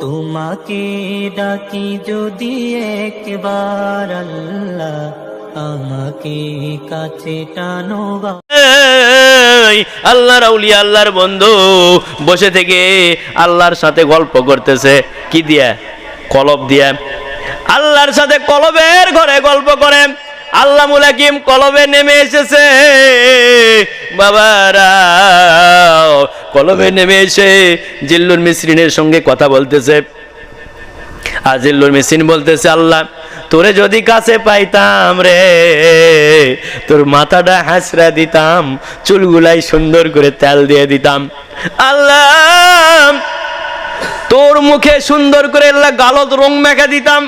তোমাকে ডাকি যদি একবার আল্লাহ আমাকে কাছে টানো আল্লাহর আউলিয়া, আল্লাহর বন্ধু বসে থেকে আল্লাহর সাথে গল্প করতেছে। কি দিয়া? কলব দিয়া। আল্লাহর সাথে কলবের ঘরে গল্প করে। আল্লাহ মুলাকিম কলবে নেমে এসেছে। বাবারা কলবে নেমে এসে জিল্লুর মিসরিনের সঙ্গে কথা বলতেছে। আজিল্লুর মেশিন বলতেছে, আল্লাহ, তোরে যদি কাছে পাইতাম রে, তোর মাথাটা হাসরা দিতাম, চুলগুলাই সুন্দর করে তেল দিয়ে দিতাম। আল্লাহ, তোর মুখে সুন্দর করে গালত রং মেখা দিতাম।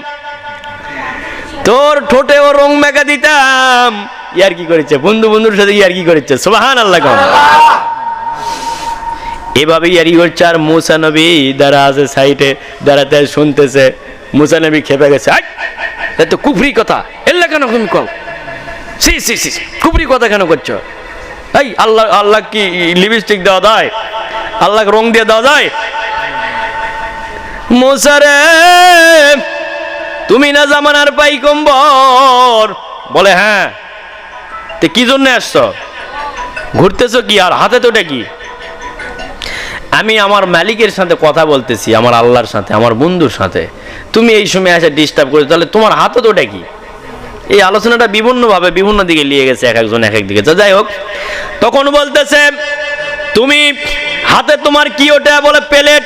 তোর ঠোঁটেও রং মেখা দিতাম। ইয়ার কি করেছে? বন্ধু বন্ধুর সাথে ইয়ার কি করেছে? সোহান আল্লাহ এভাবে ইয়ারি করছে। আর মুসা নবী যারা আছে সাইটে দাঁড়াতে শুনতেছে। মুসা নবী খেপে গেছে। আই এ তো কুফরি কথা। এল্লা কেন তুমি কও? সি সি সি কুফরি কথা কেন করছ? এই, আল্লাহ আল্লাহ কি লিপস্টিক দেওয়া যায়? আল্লাহকে রং দিয়ে দেওয়া যায়? মুসারে তুমি না জামানার পাই কম্বর বলে হ্যাঁ। কি জন্য আসছো? ঘুরতেছো কি? আর হাতে তোটা কি? আমি আমার মালিকের সাথে কথা বলতেছি, আমার আল্লাহর সাথে, আমার বন্ধুর সাথে। তুমি এই সময় এসে ডিস্টার্ব করেছ, তাহলে তোমার হাতে তো ওটা কি? এই আলোচনাটা বিভিন্নভাবে বিভিন্ন দিকে নিয়ে গেছে, এক একজন, এক এক দিকে। যাই হোক, তখন বলতেছে, তুমি হাতে তোমার কি ওটা বলে, প্লেট?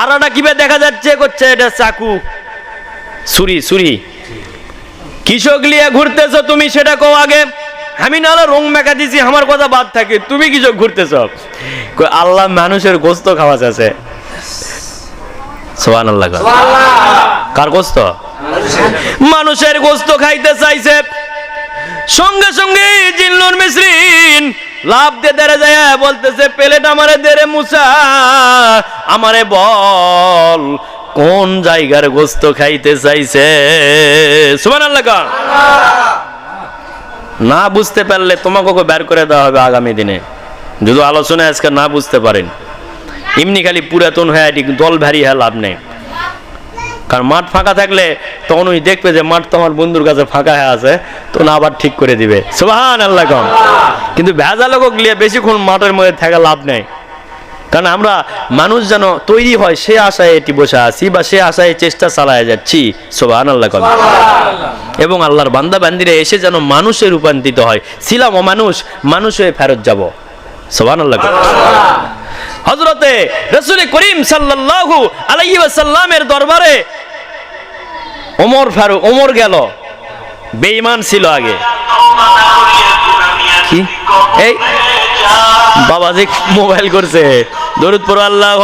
আর ওটা কীভাবে দেখা যাচ্ছে? করছে, এটা চাকু। ছুরি ছুরি কৃষক লিয়ে ঘুরতেছো, তুমি সেটা কো আগে। আমি নাহলে রং মেকা দিছি, আমার কথা বাদ থাকে। তুমি কৃষক ঘুরতেছ। আল্লাহ মানুষের গোস্ত খাওয়া আছে। সোহান আল্লাহ কার গোস্ত? মানুষের গোস্ত খাইতে চাইছে। সঙ্গে সঙ্গে জিল্লুর মিশ্রিন লাভ দিয়ে দেরে যায়, বলতেছে, প্লেট আমারে দেরে মুসা, আমারে বল কোন জায়গার গোস্ত খাইতে চাইছে? সুমান আল্লাহ না বুঝতে পারলে তোমাকে বের করে দেওয়া হবে আগামী দিনে। যদি আলোচনা আজকে না বুঝতে পারেন। এমনি খালি পুরাতন হয়ে এটি দল ভারী হয়ে লাভ নেই। কারণ মাঠ ফাঁকা থাকলে তখন ওই দেখবে যে মাঠ তো আমার বন্ধুর কাছে ফাঁকা হয়ে আছে, তো না আবার ঠিক করে দিবে। সুবাহান আল্লাহ কিন্তু ভেজা লোক গিয়ে বেশিক্ষণ মাঠের মধ্যে থাকা লাভ নেই। কারণ আমরা মানুষ যেন তৈরি হয় সে আশায় এটি বসে আছি বা সে আশায় চেষ্টা চালায় যাচ্ছি। সোবাহান আল্লাহ কম এবং আল্লাহর বান্দা বান্দিরা এসে যেন মানুষে রূপান্তরিত হয়। ছিলাম ও মানুষ মানুষ হয়ে ফেরত যাব। সোবান আল্লাহ হজরতে রসুল করিম সাল্লাল্লাহু আলাইহি ওয়াসাল্লামের দরবারে ওমর ফারুক ওমর গেল। বেঈমান ছিল আগে। কি? এই? বাবাজি মোবাইল করছে দরুদ পড়ো আল্লাহ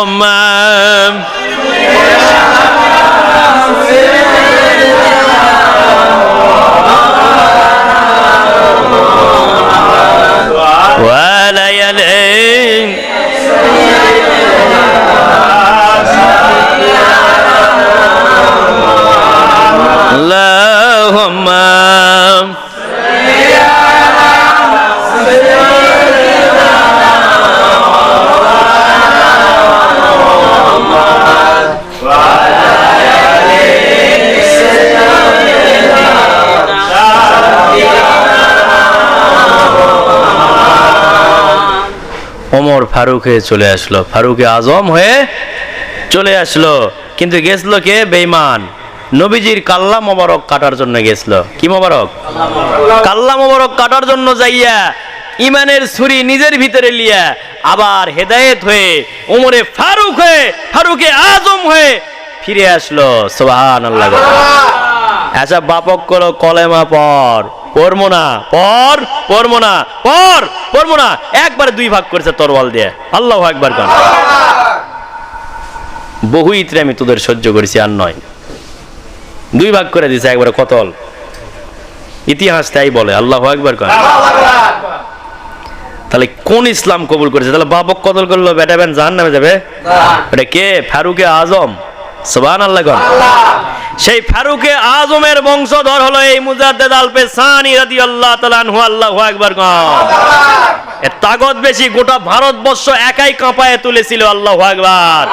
وليالي اللهم ফারুক হয়ে চলে আসলো। ফারুকে আজম হয়ে চলে আসলো। কিন্তু গেছলো কে? বেইমান নবীজির কাল্লা মোবারক কাটার জন্য গেছলো কি মোবারক? কাল্লা মোবারক কাটার জন্য যাইয়া ইমানের ছুরি নিজের ভিতরে লিয়া আবার হেদায়েত হয়ে ওমরে ফারুক হয়ে, ফারুকে আজম হয়ে ফিরে আসলো। সোহান আল্লাহ আচ্ছা বাপক কলেমা পর পড়ব না পর পড়ব না পর পড়ব না একবার দুই ভাগ করেছে তরওয়াল দিয়ে। আল্লাহ একবার কর বহু ইত্রে আমি তোদের সহ্য করেছি আর নয়। দুই ভাগ করে দিছে একবার কতল। ইতিহাস তাই বলে আল্লাহ একবার কর তাহলে কোন ইসলাম কবুল করেছে? তাহলে বাপক কতল করল? বেটা বেন জাহান নামে যাবে এটা কে? ফারুকে আজম। সুবহান আল্লাহ। সেই ফারুকে আজমের বংশধর হলো এই মুজাদ্দেদ আলপে সানি রাদিয়াল্লাহু তাআলা আনহু, আল্লাহু আকবার কর এর তাগত বেশি গোটা ভারতবর্ষ একাই কাঁপায় তুলেছিল, আল্লাহু আকবার।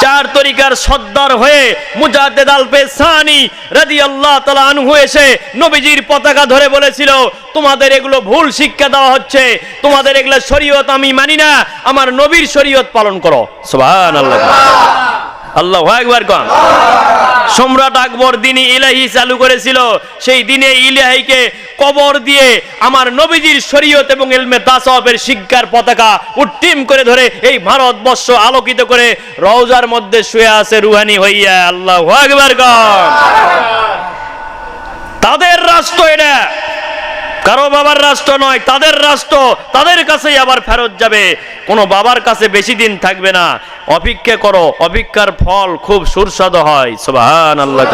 চার তরি কাফেলার সর্দার হয়ে মুজাদ্দেদ আলফে সানি রাদিয়াল্লাহু তাআলা আনহু এসে নবীজির পতাকা ধরে বলেছিল, তোমাদের এগুলো ভুল শিক্ষা দেওয়া হচ্ছে, তোমাদের এগুলো শরীয়ত আমি মানি না, আমার নবীর শরীয়ত পালন করো। সুবহানাল্লাহ। আল্লাহু আকবার কন। সম্রাট আকবর দিনে ইলাহি চালু করেছিল। সেই দিনে ইলাহিকে কবর দিয়ে আমার নবীজির শরীয়ত এবং ইলমে তাসাবের শিক্ষার পতাকা উত্তীম করে ধরে এই ভারতবর্ষ আলোকিত করে রওজার মধ্যে শুয়ে আছে রুহানি হইয়া। আল্লাহ আকবার কন। তাদের রাষ্ট্র এটা। কারও বাবার রাষ্ট্র নয়, তাদের রাষ্ট্র, তাদের কাছেই আবার ফেরত যাবে। কোনো বাবার কাছে বেশি দিন থাকবে না। অপেক্ষা করো, অপেক্ষার ফল খুব সুস্বাদু হয়। সুবহান আল্লাহ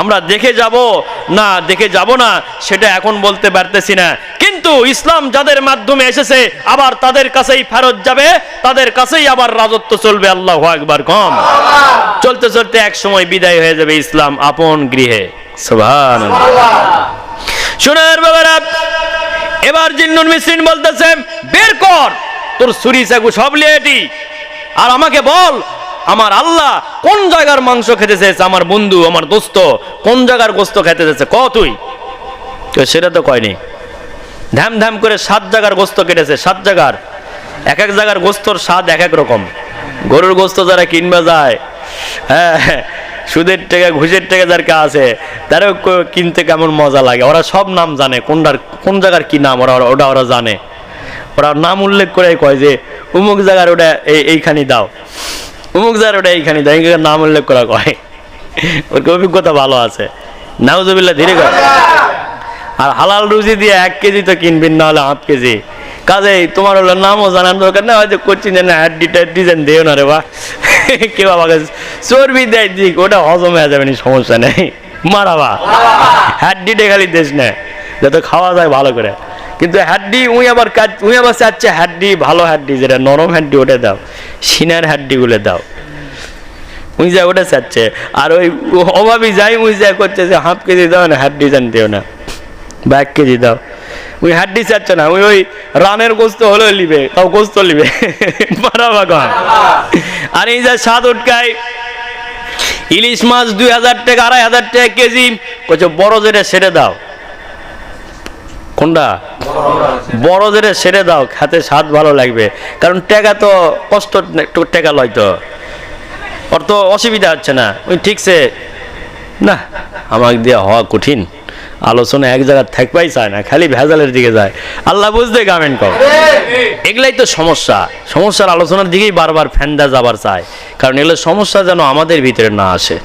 আমরা দেখে যাব, না, দেখে যাব না, সেটা এখন বলতে পারতেছি না। কিন্তু ইসলাম যাদের মাধ্যমে এসেছে, আবার তাদের কাছেই ফেরত যাবে, তাদের কাছেই আবার রাজত্ব চলবে, আল্লাহ একবার কম। চলতে চলতে এক সময় বিদায় হয়ে যাবে ইসলাম আপন গৃহে। সুবহান শোনার বাবারা, এবার জিন্নুন মিসরিন বলতেছে, বের কর, তোর ছুরি, চাকু সব লিয়েটি আর আমাকে বল, আমার আল্লাহ কোন জায়গার মাংস খেতে চেয়েছে? আমার বন্ধু, আমার দোস্ত, কোন জায়গার গোস্ত খেতে চেয়েছে? ক তুই? তো সেটা তো কয়নি। ধ্যাম ধ্যাম করে সাত জায়গার গোস্ত কেটেছে, সাত জায়গার। এক এক জায়গার গোস্তর স্বাদ এক এক রকম। গরুর গোস্ত যারা কিনবে যায় হ্যাঁ সুদের টাকা, ঘুষের টাকা যার কা আছে, তারাও কিনতে কেমন মজা লাগে? ওরা সব নাম জানে কোনটার কোন জায়গার কি নাম ওরা ওটা ওরা জানে। ওরা নাম উল্লেখ করে কয় যে, উমুক জায়গার ওটা এই এইখানে দাও। উমুক জায়গার ওটা এইখানে দাও। এইখানে নাম উল্লেখ করা কয়। ওর অভিজ্ঞতা ভালো আছে? নাউজুবিল্লাহ, ধীরে কর। আর হালাল রুজি দিয়ে এক কেজি তো কিনবেন, না হলে হাফ কেজি। কাজেই তোমার হলো নামও জানার দরকার না হয়তো করছি যে না হাড্ডি টাড্ডি যেন দেও না রে বা। কেউ আমাকে চর্বি দেয় দিক, ওটা হজম হয়ে যাবে না, সমস্যা নেই। মারাবা হাড্ডিটা খালি দেশ না, যাতে খাওয়া যায় ভালো করে। কিন্তু হাড্ডি, উই আবার কাজ, উই আবার চাচ্ছে হাড্ডি, ভালো হাড্ডি, যেটা নরম হাড্ডি ওটা দাও সিনার হাড্ডিগুলো দাও। উই যা ওটা চাচ্ছে, আর ওই অভাবী যাই উই যা করছে যে হাফ কেজি দাও না হাড্ডি জান দিও না। বা এক কেজি দাও। ওই হাড্ডি চাচ্ছে না, ওই ওই রানের গোস্ত হলেও লিবে, তাও গোস্ত লিবে। আর এই যে স্বাদ উটকায়, ইলিশ মাছ দুই হাজার টাকা, আড়াই হাজার টাকা কেজি, কইছে, বড় যেটা সেরে দাও। কোনটা? বড় যেটা সেরে দাও, খাতে স্বাদ ভালো লাগবে। কারণ টাকা তো কষ্ট টাকা লয় তো। ওর তো অসুবিধা হচ্ছে না। ওই ঠিকছে। না, আমাকে দিয়ে হওয়া কঠিন। আলোচনা এক জায়গায় থাকবাই চায় না খালি ভেজালের দিকে যায়। আল্লাহ বুঝতে গামেন কম এগুলাই তো সমস্যা। সমস্যার আলোচনার দিকেই বারবার ফ্যান্ডা যাবার চায়। কারণ এগুলো সমস্যা যেন আমাদের ভিতরে না আসে।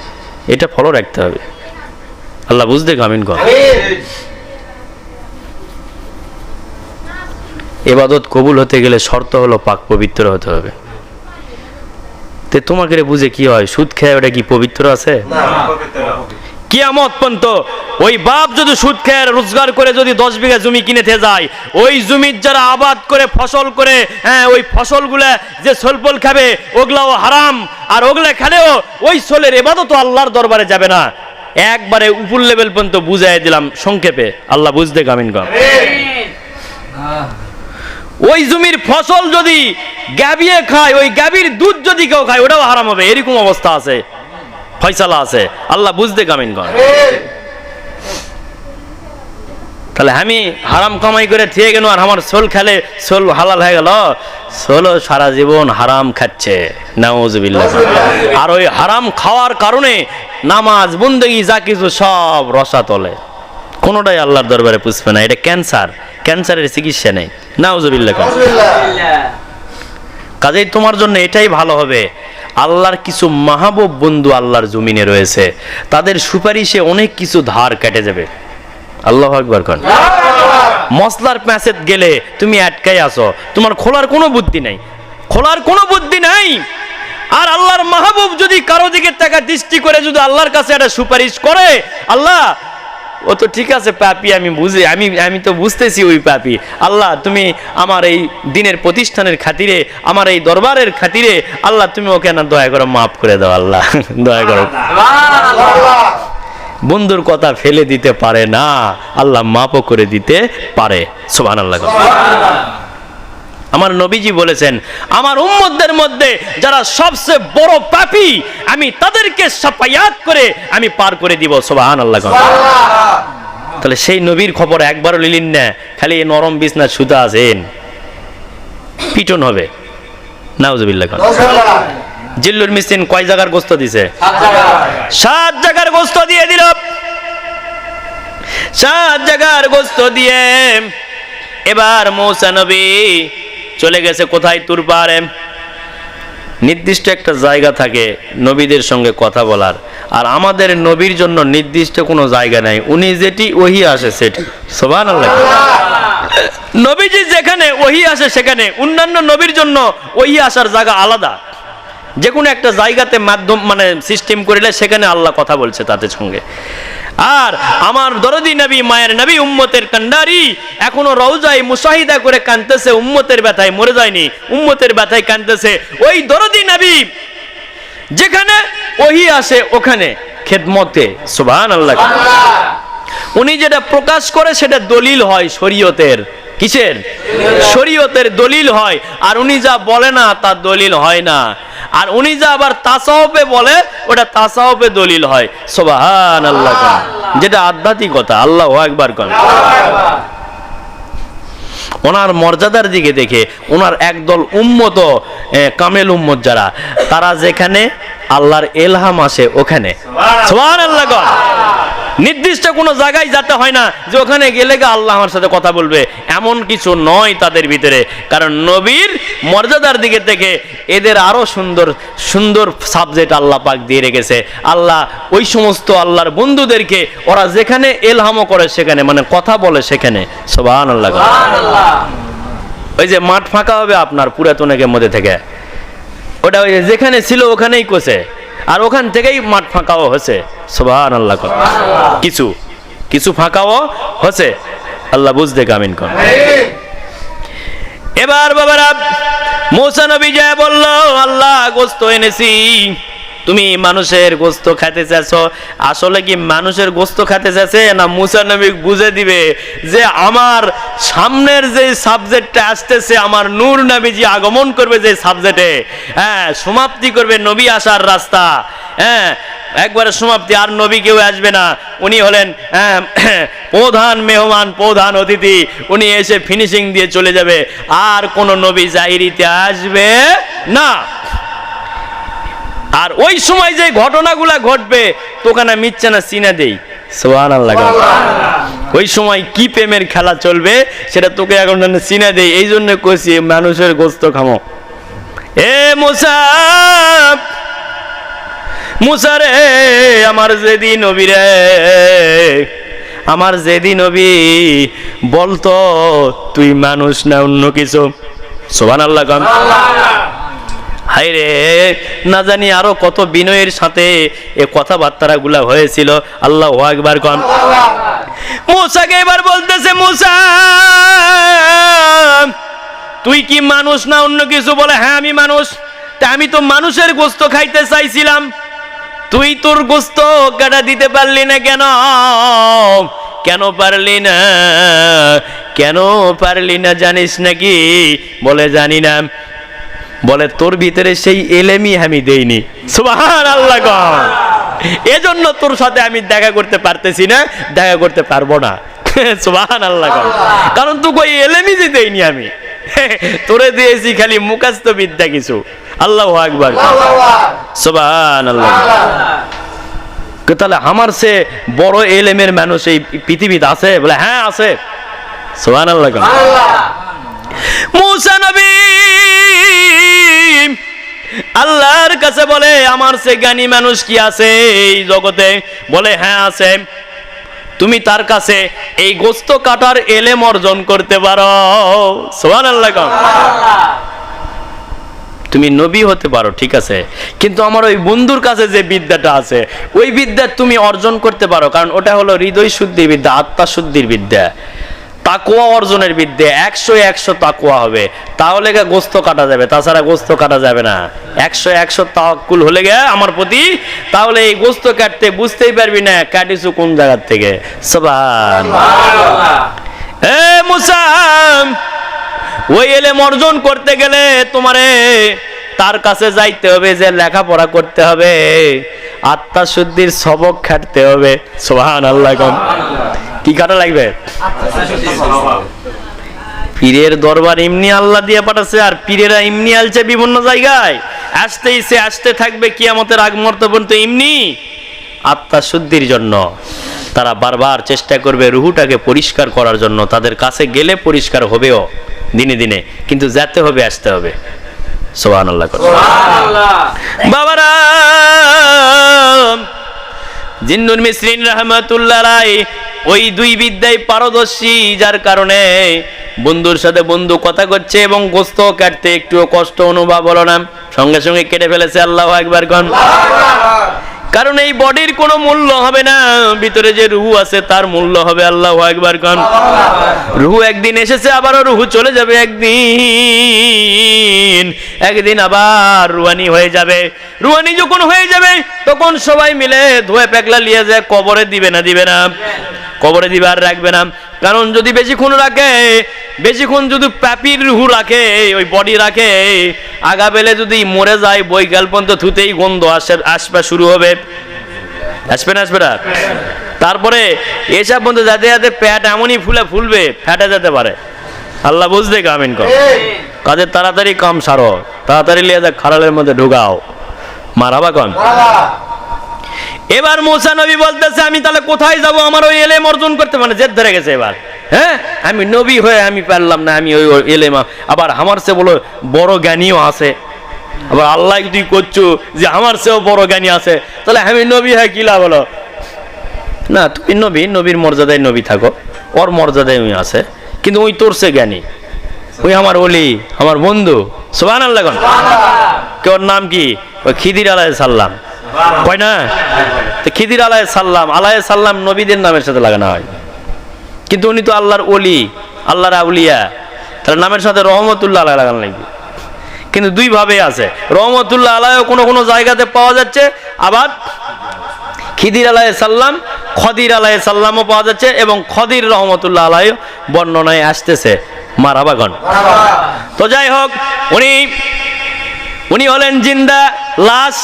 এটা ফলো রাখতে হবে। আল্লাহ বুঝতে গামিন কম এবাদত কবুল হতে গেলে শর্ত হলো পাক পবিত্র হতে হবে। তে তোমাকে বুঝে কি হয়? সুদ খেয়ে ওটা কি পবিত্র আছে? কিয়ামত পর্যন্ত ওই বাপ যদি সুদ খেয়ে রোজগার করে যদি দশ বিঘা জমি কিনেতে যায়, ওই জমির যারা আবাদ করে ফসল করে হ্যাঁ ওই ফসলগুলা যে সলপল খাবে, ওগুলাও হারাম, আর ওগুলা খেলেও ওই সোলের এবাদত তো আল্লাহর দরবারে যাবে না। একবারে উপর লেভেল পর্যন্ত বুঝাই দিলাম সংক্ষেপে। আল্লাহ বুঝতে গামিন গম ওই জমির ফসল যদি গাবিয়ে খায়, ওই গাবির দুধ যদি কেউ খায়, ওটাও হারাম হবে, এরকম অবস্থা আছে। ফয়সালা আছে। আল্লাহ বুঝতে কামিন কর তাহলে আমি হারাম কামাই করে থিয়ে গেল আর আমার সোল খেলে সোল হালাল হয়ে গেল। সোলও সারা জীবন হারাম খাচ্ছে। নাউজুবিল্লাহ। আর ওই হারাম খাওয়ার কারণে নামাজ বন্দেগি যা কিছু সব রসা তলে। কোনোটাই আল্লাহর দরবারে পুষবে না। এটা ক্যান্সার। ক্যান্সারের চিকিৎসা নেই। নাউজুবিল্লাহ। কাজেই তোমার জন্য এটাই ভালো হবে। আল্লাহর কিছু মাহবুব বন্ধু আল্লাহর জমিনে রয়েছে। তাদের সুপারিশে অনেক কিছু ধার কেটে যাবে। আল্লাহ একবার কন। মশলার প্যাঁচে গেলে তুমি আটকাই আসো তোমার খোলার কোনো বুদ্ধি নাই। খোলার কোনো বুদ্ধি নাই। আর আল্লাহর মাহবুব যদি কারও দিকে টাকা দৃষ্টি করে যদি আল্লাহর কাছে একটা সুপারিশ করে, আল্লাহ ও তো ঠিক আছে, পাপি, আমি বুঝি, আমি আমি তো বুঝতেছি ওই পাপি। আল্লাহ, তুমি আমার এই দিনের প্রতিষ্ঠানের খাতিরে, আমার এই দরবারের খাতিরে, আল্লাহ, তুমি ওকে না, দয়া করে মাফ করে দাও, আল্লাহ। দয়া করো। বন্ধুর কথা ফেলে দিতে পারে না, আল্লাহ মাফও করে দিতে পারে। সোবান আল্লাহ আমার নবীজি বলেছেন আমার উম্মতদের মধ্যে যারা সবচেয়ে বড় পাপী আমি তাদেরকে সাফায়াত করে আমি পার করে দিব। সোবাহান আল্লাহ তাহলে সেই নবীর খবর একবারও লিলিন না খালি এই নরম বিছনা সুতা আছেন। পিটন হবে। নাউজুবিল্লাহ জিল্লুর মিসিন কয় জায়গার গোস্ত দিছে? সাত জায়গার গোস্ত দিয়ে দিল। সাত জায়গার গোস্ত দিয়ে এবার মৌসা নবী চলে গেছে কোথায়? তুর পারে নির্দিষ্ট একটা জায়গা থাকে নবীদের সঙ্গে কথা বলার। আর আমাদের নবীর জন্য নির্দিষ্ট কোনো জায়গা নাই। উনি যেটি ওহি আসে সেটি। সোবান নবীজি যেখানে ওহি আসে সেখানে। অন্যান্য নবীর জন্য ওহি আসার জায়গা আলাদা। যে কোনো একটা জায়গাতে মাধ্যম মানে সিস্টেম করিলে সেখানে আল্লাহ কথা বলছে তাদের সঙ্গে। আর আমার দরদি নবী, মায়ের নবী উম্মতের কান্ডারি এখনও রওজায় মুশাহিদা করে কানতেছে উম্মতের ব্যথায় মরে যায়নি, উম্মতের ব্যথায় কানতেছে ওই দরদি নবী যেখানে, ওহি আসে ওখানে, খেদমতে সুবহান আল্লাহ উনি যেটা প্রকাশ করে সেটা দলিল হয় শরীয়তের। কিসের? শরীয়তের দলিল হয়। আর উনি যা বলে না তার দলিল হয় না। আর উনি যা আবার তাসাওপে বলে ওটা তাসাওপে দলিল হয়। সুবহান আল্লাহ যেটা আধ্যাত্মিকতা আল্লাহ একবার কন ওনার মর্যাদার দিকে দেখে ওনার একদল উম্মত কামেল উম্মত যারা তারা যেখানে আল্লাহর এলহাম আসে ওখানে। সোহান গো। নির্দিষ্ট কোনো জায়গায় যেতে হয় না যে ওখানে গেলে গা আল্লাহ আমার সাথে কথা বলবে। এমন কিছু নয় তাদের ভিতরে। কারণ নবীর মর্যাদার দিকে থেকে এদের আরও সুন্দর সুন্দর সাবজেক্ট আল্লাহ পাক দিয়ে রেখেছে। আল্লাহ ওই সমস্ত আল্লাহর বন্ধুদেরকে ওরা যেখানে এলহামও করে সেখানে মানে কথা বলে সেখানে। সোবান আল্লাহ ওই যে মাঠ ফাঁকা হবে আপনার পুরাতনেকের মধ্যে থেকে। ওটা ওই যেখানে ছিল ওখানেই কোসে আর ওখান থেকেই মাঠ ফাঁকাও হয়েছে। সোবান আল্লাহ কর। কিছু কিছু ফাঁকাও হয়েছে। আল্লাহ বুঝতে কামিন কর। এবার বাবারা, মৌসা নবী যায় বলল, আল্লাহ, গোস্ত এনেছি। তুমি মানুষের গোস্ত খাইতে চাচ্ছ আসলে কি মানুষের গোস্ত খাইতে চাচ্ছে না মুসা নবী বুঝে দিবে যে আমার সামনের যে সাবজেক্টটা আসতেছে, আমার নূর নবীজি আগমন করবে যে সাবজেক্টে হ্যাঁ সমাপ্তি করবে নবী আসার রাস্তা। হ্যাঁ একবারে সমাপ্তি আর নবী কেউ আসবে না। উনি হলেন হ্যাঁ, প্রধান মেহমান প্রধান অতিথি। উনি এসে ফিনিশিং দিয়ে চলে যাবে। আর কোন নবী জাহিরিতে আসবে না। আর ওই সময় যে ঘটনাগুলা ঘটবে তোখানে মিচ্ছে না চিনা দেই। সোহান আল্লাহ ওই সময় কি প্রেমের খেলা চলবে সেটা তোকে এখন চিনা দেই। এই জন্য কষি মানুষের গোস্ত খামো। এ মুসা মুসা রে, আমার যেদিন নবী রে, আমার যেদিন নবী, বলতো, তুই মানুষ না অন্য কিছু? সোহান আল্লাহ গান হাই রে, না জানি আরও কত বিনয়ের সাথে এ কথাবার্তা গুলা হয়েছিল। আল্লাহ একবার কন। মুসাকে এবার বলতেছে, মুসা, তুই কি মানুষ না অন্য কিছু? বলে হ্যাঁ আমি মানুষ। তা আমি তো মানুষের গোস্ত খাইতে চাইছিলাম। তুই তোর গোস্ত কাটা দিতে পারলি না কেন? কেন পারলি না? কেন পারলি না জানিস নাকি? বলে জানি না। বলে তোর ভিতরে সেই এলেমি আমি দেইনি। সুবাহান আল্লাহ। এজন্য তোর সাথে আমি দেখা করতে পারতেছি না, দেখা করতে পারব না। সুবাহান আল্লাহ। কারণ তুই কই এলেমি যে দেইনি আমি। তোরে দিয়েছি খালি মুখাস্ত বিদ্যা কিছু। আল্লাহ আকবার। সুবাহান আল্লাহ তাহলে আমার সে বড় এলেমের মানুষ এই পৃথিবীতে আছে? বলে হ্যাঁ আছে। সুবাহান আল্লাহ মুসা নবী আল্লাহর কাছে বলে আমার সে জ্ঞানী মানুষ কি আছে এই জগতে? বলে হ্যাঁ আছে। তুমি তার কাছে এই গোস্ত কাটার এলেম অর্জন করতে পারো। সোহান আল্লাহ তুমি নবী হতে পারো, ঠিক আছে? কিন্তু আমার ওই বন্ধুর কাছে যে বিদ্যাটা আছে, ওই বিদ্যা তুমি অর্জন করতে পারো, কারণ ওটা হলো হৃদয় শুদ্ধির বিদ্যা, আত্মা শুদ্ধির বিদ্যা। তাকুয়া অর্জনের বিদ্যে, একশো একশো তাকুয়া হবে। তাহলে গা গোস্ত কাটা যাবে, তাছাড়া গোস্ত কাটা যাবে না। একশো একশো তাকুল হলে গে আমার প্রতি, তাহলে এই গোস্ত কাটতে বুঝতেই পারবি না কাটিছু কোন জায়গার থেকে? সবান এ মুসা ওই এলেম অর্জন করতে গেলে তোমারে তার কাছে যাইতে হবে, যে লেখাপড়া করতে হবে। আত্মা শুদ্ধির সবক খাটতে হবে। সোহান আল্লাহ কি কাটা লাগবে? পীরের দরবার এমনি আল্লাহ দিয়ে পাঠাচ্ছে, আর পীরেরা এমনি আলছে বিভিন্ন জায়গায়। আসতেই সে আসতে থাকবে, কিয়ামতের আগ মুহূর্ত পর্যন্ত এমনি আত্মা শুদ্ধির জন্য। তারা বারবার চেষ্টা করবে রুহুটাকে পরিষ্কার করার জন্য। তাদের কাছে গেলে পরিষ্কার হবেও। দিনে দিনে। কিন্তু যেতে হবে আসতে হবে। সোহান আল্লাহ বাবারা জিন্নুর মিসরিন রহমতুল্লাহ রায় ওই দুই বিদ্যায় পারদর্শী যার কারণে বন্ধুর সাথে বন্ধু কথা করছে এবং গোস্ত কাটতে একটু কষ্ট অনুভব হলো না। সঙ্গে সঙ্গে কেটে ফেলেছে আল্লাহ একবার কন। কারণ এই বডির কোনো মূল্য হবে না। ভিতরে যে রুহু আছে, তার মূল্য হবে আল্লাহ একবার কন রুহু একদিন এসেছে, আবারও রুহু চলে যাবে একদিন। একদিন আবার রুয়ানি হয়ে যাবে। রুয়ানি যখন হয়ে যাবে, তখন সবাই মিলে ধুয়ে পেকলা নিয়ে যায়, কবরে দিবে না দিবে না। কবরে দিবে আর রাখবে না। কারণ যদি বেশিক্ষণ রাখে বেশিক্ষণ যদি প্যাপির রুহু রাখে, ওই বডি রাখে, আগা বেলে যদি মরে যায় বৈকাল পর্যন্ত থুতেই গন্ধ আসে আসবা শুরু হবে। আসবে না আসবে না? তারপরে এসব বন্ধু যাতে যাতে প্যাট এমনই ফুলে ফুলবে ফ্যাটে যেতে পারে। আল্লাহ বুঝতে কামিন কর। কাজের তাড়াতাড়ি কাম সারো, তাড়াতাড়ি লিয়ে যা খারালের মধ্যে ঢুকাও। মারাবা কন? এবার মোসা নবী বলতেছে আমি তাহলে কোথায় যাব? আমার ওই এলেম অর্জন করতে মানে জেদ ধরে গেছে এবার। হ্যাঁ? আমি নবী হয়ে আমি পারলাম না আমি ওই এলেম আবার আমার সে বলো বড় জ্ঞানীও আছে। আবার আল্লাহ তুই করছ যে আমার সেও বড় জ্ঞানী আছে তাহলে আমি নবী হয় কিলা বলো না তুমি নবী নবীর মর্যাদায় নবী থাকো। ওর মর্যাদায় উনি আছে কিন্তু ওই তোর সে জ্ঞানী। ওই আমার ওলি আমার বন্ধু। সোহান আল্লাহ কে ওর নাম কি? ওই খিদির আলাহ সাল্লাম কয় না? তো খিদির আলাহ সাল্লাম আলাহ সাল্লাম নবীদের নামের সাথে লাগানো হয়। কিন্তু উনি তো আল্লাহর ওলি আল্লাহর আউলিয়া। তার নামের সাথে রহমতুল্লাহ আলাহ লাগানো লাগবে। কিন্তু দুই ভাবে আছে। রহমতুল্লাহ আলাহ কোনো কোনো জায়গাতে পাওয়া যাচ্ছে আবার খিদির আলাহ সাল্লাম খদির আলাহ সাল্লামও পাওয়া যাচ্ছে এবং খদির রহমতুল্লাহ আলাহ বর্ণনায় আসতেছে। মারাবাগন তো যাই হোক উনি উনি হলেন জিন্দা লাশ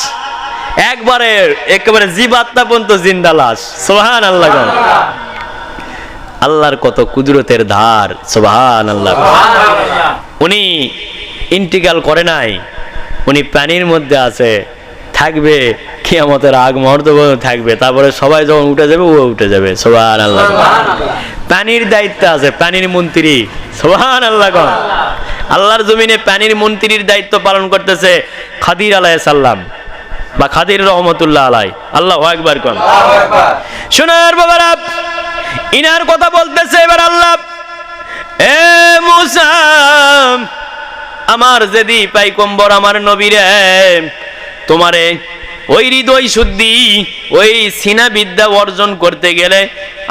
একবারে একেবারে জীবাত্মা পর্যন্ত জিন্দা লাশ সোহান আল্লাহ আল্লাহর কত কুদরতের ধার সোহান আল্লাহ উনি ইন্টিকাল করে নাই উনি পানির মধ্যে আছে থাকবে কিয়ামতের আগ মুহূর্ত থাকবে তারপরে সবাই যখন উঠে যাবে ও উঠে যাবে সোহান আল্লাহ পানির দায়িত্ব আছে পানির মন্ত্রী সোহান আল্লাহ আল্লাহর জমিনে পানির মন্ত্রীর দায়িত্ব পালন করতেছে খাদির আলাহ সাল্লাম বা খাদির রহমতুল্লাহ আলাই আল্লাহ একবার কন। শোনার বাবারা ইনার কথা বলতেছে এবার আল্লাহ এ মুসা আমার যেদি পাই কম্বর আমার নবীরে তোমারে ওই হৃদয় শুদ্ধি, ওই সিনা বিদ্যা অর্জন করতে গেলে,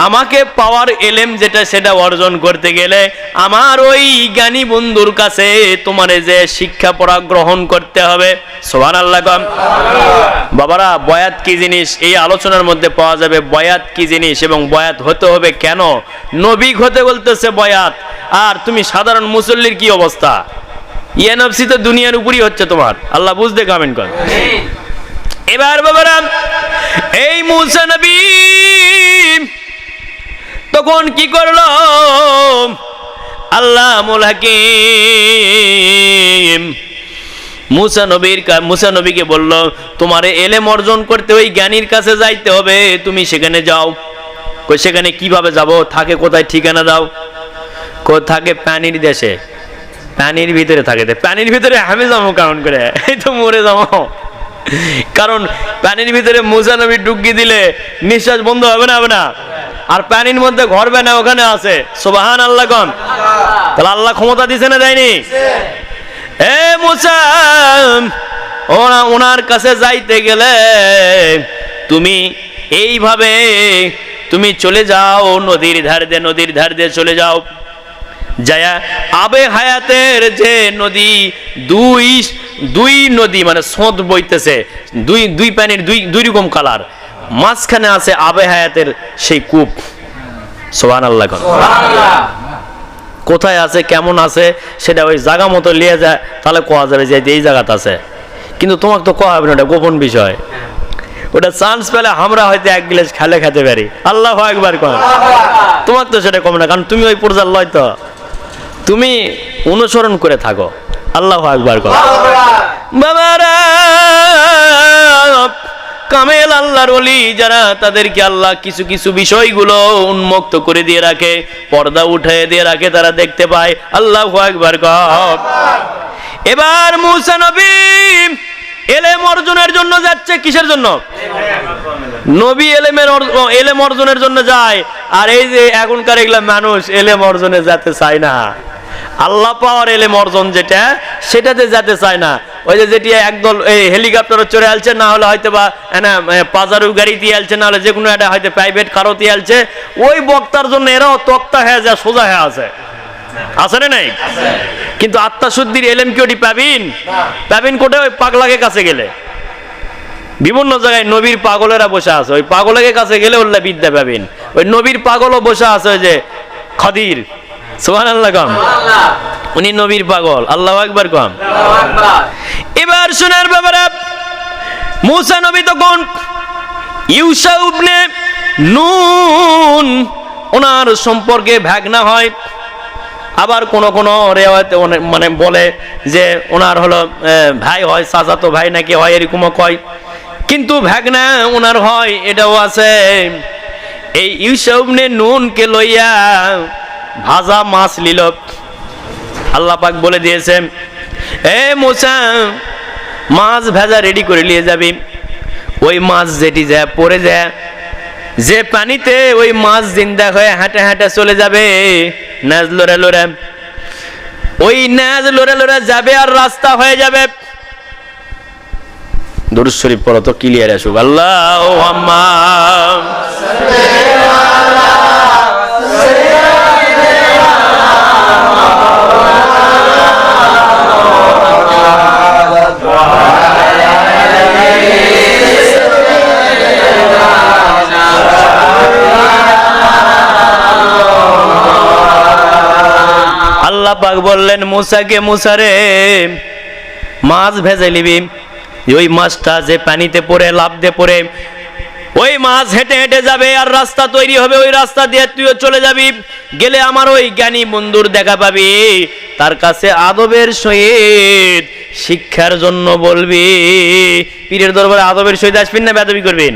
আমাকে পাওয়ার এলেম যেটা সেটা অর্জন করতে গেলে, আমার ওই জ্ঞানী বন্ধুর কাছে তোমারে যে শিক্ষা পড়া গ্রহণ করতে হবে। সোহান আল্লাহ বাবারা, বয়াত কি জিনিস? এই আলোচনার মধ্যে পাওয়া যাবে বয়াত কি জিনিস এবং বয়াত হতে হবে কেন? নবী হতে বলতেছে বয়াত। আর তুমি সাধারণ মুসল্লির কি অবস্থা? ইএনএফসি তো দুনিয়ার উপরই হচ্ছে তোমার। আল্লাহ বুঝতে কামেন্ট কর। এবার বাবারা, এই মুসা নবী তখন কি করল? আল্লাহ হাকিম মুসা নবীর মুসা নবীকে বলল, তোমারে এলেম অর্জন করতে ওই জ্ঞানীর কাছে যাইতে হবে, তুমি সেখানে যাও। কই, সেখানে কীভাবে যাব? থাকে কোথায় ঠিকানা দাও? কো থাকে পানির দেশে। পানির ভিতরে থাকে তো পানির ভিতরে আমি যাব কেমন করে? এই তো মরে যাব। কারণ পানির ভিতরে মুসা নবী ডুবকি দিলে নিঃশ্বাস বন্ধ হবে না হবে না। আর পানির মধ্যে ঘর না ওখানে আছে। সোবাহান আল্লাহ কন। তাহলে আল্লাহ ক্ষমতা দিছে না দেয়নি? এ মুসা, ওনা ওনার কাছে যাইতে গেলে তুমি এইভাবে তুমি চলে যাও, নদীর ধার দিয়ে, নদীর ধার দিয়ে চলে যাও। যায়া আবে হায়াতের যে নদী, দুই দুই নদী মানে সোঁত বইতেছে, দুই দুই পানির দুই দুই রকম কালার মাঝখানে আছে আবে হায়াতের সেই কূপ। সোহান আল্লাহ কোথায় আছে, কেমন আছে, সেটা ওই জায়গা মতো নিয়ে যায় তাহলে কোয়া যাবে যে এই জায়গাতে আছে। কিন্তু তোমাকে তো কোয়া হবে না, ওটা গোপন বিষয়। ওটা চান্স পেলে আমরা হয়তো এক গ্লাস খেলে খেতে পারি। আল্লাহ একবার কম তোমার তো সেটা কম না, কারণ তুমি ওই পর্যায়ে লয় তো। তুমি অনুসরণ করে থাকো। আল্লাহ বাবারা, কামেল আল্লাহর অলি যারা তাদেরকে আল্লাহ কিছু কিছু বিষয়গুলো উন্মুক্ত করে দিয়ে রাখে, পর্দা উঠে দিয়ে রাখে, তারা দেখতে পায়, আল্লাহ একবার এবার মুসা নবী এলেম অর্জনের জন্য যাচ্ছে কিসের জন্য? নবী এলেমের এলেম অর্জনের জন্য যায়। আর এই যে এখনকার এগুলা মানুষ এলেম অর্জনে যেতে চায় না। আল্লাহ পাওয়ার এলেম অর্জন যেটা, সেটাতে যেতে চায় না। ওই যে যেটি একদল এই হেলিকপ্টারে চড়ে আলছে, না হলে হয়তো বা না পাজারু গাড়ি দিয়ে আলছে, না হলে যে কোনো একটা হয়তো প্রাইভেট কারও দিয়ে আলছে। ওই বক্তার জন্য এরাও তক্তা হয়ে যায়, সোজা হয়ে আছে। আছে না নাই? কিন্তু আত্মাশুদ্ধির এলেম কি ওটি পাবিন? পাবিন কোটে ওই পাগলাকে কাছে গেলে। বিভিন্ন জায়গায় নবীর পাগলেরা বসে আছে। ওই পাগলের কাছে গেলে উল্লা বিদ্যা পাবেন। ওই নবীর পাগলও বসে আছে ওই যে, খদির। সোহান আল্লাহ কম উনি নবীর পাগল আল্লাহ একবার কম। এবার শোনার ব্যাপারে মুসা নবী তখন ইউসা উবনে নুন ওনার সম্পর্কে ভাগনা হয়। আবার কোন কোন রেওয়ায়তে অনেক মানে বলে যে ওনার হলো ভাই হয় চাচাতো ভাই নাকি হয় এরকমও কয়। কিন্তু ভাগনা ওনার হয় এটাও আছে। এই ইউসুফনে নুনকে লইয়া ভাজা মাছ লিল আল্লাহ পাক বলে দিয়েছে এ মোসা, মাছ ভেজা রেডি করে নিয়ে যাবি। ওই মাছ যেটি যায় পড়ে যায় যে পানিতে ওই মাছ জিন্দা হয়ে হাঁটে হাঁটে চলে যাবে নাজ লড়ে লড়ে। ওই নাজ লড়ে লড়ে যাবে আর রাস্তা হয়ে যাবে। দুরুদ শরীফ পড়ো তো ক্লিয়ার আসুক। আল্লাহ আল্লাহ পাক বললেন মুসাকে মুসারে মাছ ভেজে নিবি। ওই মাছটা যে পানিতে পড়ে লাভ দিয়ে পড়ে, ওই মাছ হেঁটে হেঁটে যাবে আর রাস্তা তৈরি হবে। ওই রাস্তা দিয়ে তুইও চলে যাবি। গেলে আমার ওই জ্ঞানী বন্ধুর দেখা পাবি। তার কাছে আদবের সহিত শিক্ষার জন্য বলবি। পীরের দরবারে আদবের সহিত আসবেন না বেদবি করবেন